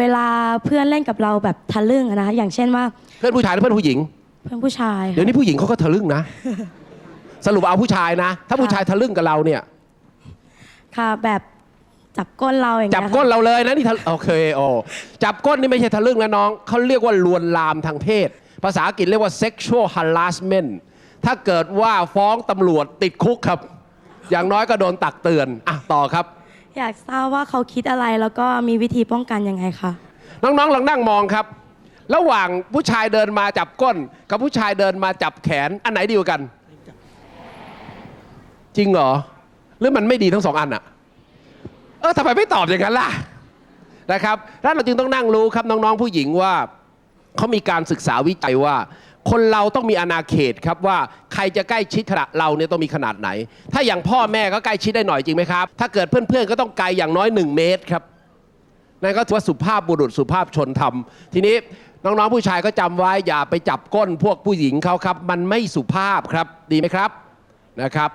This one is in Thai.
เวลาเพื่อนเล่นกับเราแบบทะลึ่งอะนะคะอย่างเช่นว่าเพื่อนผู้ชายหรือเพื่อนผู้หญิง เพื่อนผู้ชายเดี๋ยวนี้ผู้หญิงเขาก็ทะลึ่งนะ สรุปเอาผู้ชายนะ ถ้าผู้ชายทะลึ่งกับเราเนี่ย ค่ะแบบจับก้นเราอย่างจัเงี้บยก้นค่ะเราเลยนะนี่ทะโอเคโอ้จับก้นนี่ไม่ใช่ทะลึ่งนะน้องเขาเรียกว่าลวนลามทางเพศ ภาษาอังกฤษเรียกว่า sexual harassment ถ้าเกิดว่าฟ้องตำรวจติดคุกครับ อย่างน้อยก็โดนตักเตือนอะต่อครับ อยากทราบว่าเขาคิดอะไรแล้วก็มีวิธีป้องกันยังไงคะ น้องๆลองนั่งมองครับ ระหว่างผู้ชายเดินมาจับก้น กับผู้ชายเดินมาจับแขน อันไหนดีกว่ากัน จริงเหรอ หรือมันไม่ดีทั้งสองอันอะเออทำไมไม่ตอบอย่างนั้นล่ะนะครับแล้วเราจึงต้องนั่งรู้ครับน้องๆผู้หญิงว่าเขามีการศึกษาวิจัยว่า คนเราต้องมีอาณาเขตครับว่าใครจะใกล้ชิดขนาดเราเนี่ยต้องมีขนาดไหน ถ้าอย่างพ่อแม่ก็ใกล้ชิดได้หน่อยจริงไหมครับ ถ้าเกิดเพื่อนๆก็ต้องไกลอย่างน้อย 1 เมตรครับนั่นก็ถือว่าสุภาพบุรุษสุภาพชนทำทีนี้น้องๆผู้ชายก็จำไว้อย่าไปจับก้นพวกผู้หญิงเขาครับ มันไม่สุภาพครับดีไหมครับนะครับ